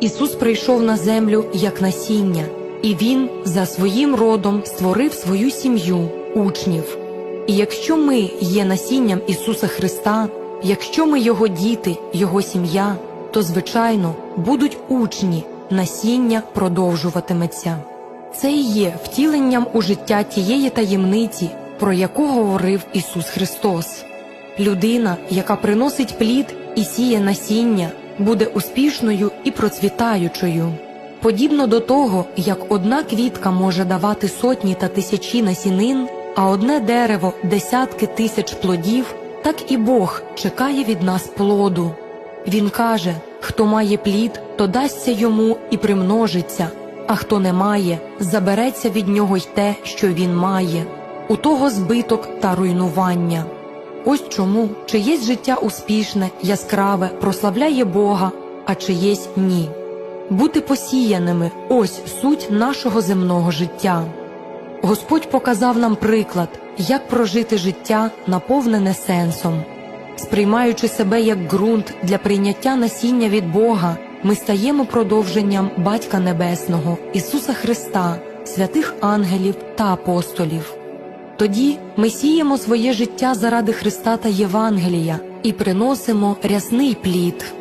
Ісус прийшов на землю як насіння, і Він за своїм родом створив свою сім'ю, учнів. І якщо ми є насінням Ісуса Христа, якщо ми Його діти, Його сім'я, то, звичайно, будуть учні, насіння продовжуватиметься. Це і є втіленням у життя тієї таємниці, про яку говорив Ісус Христос. Людина, яка приносить плід і сіє насіння, буде успішною і процвітаючою. Подібно до того, як одна квітка може давати сотні та тисячі насінин, а одне дерево десятки тисяч плодів, так і Бог чекає від нас плоду. Він каже: хто має плід, то дасться йому і примножиться, а хто не має, забереться від нього й те, що він має, у того збиток та руйнування. Ось чому чиєсь життя успішне, яскраве, прославляє Бога, а чиєсь ні. Бути посіяними ось суть нашого земного життя. Господь показав нам приклад, як прожити життя, наповнене сенсом. Сприймаючи себе як ґрунт для прийняття насіння від Бога, ми стаємо продовженням Батька Небесного, Ісуса Христа, святих ангелів та апостолів. Тоді ми сіємо своє життя заради Христа та Євангелія і приносимо рясний плід.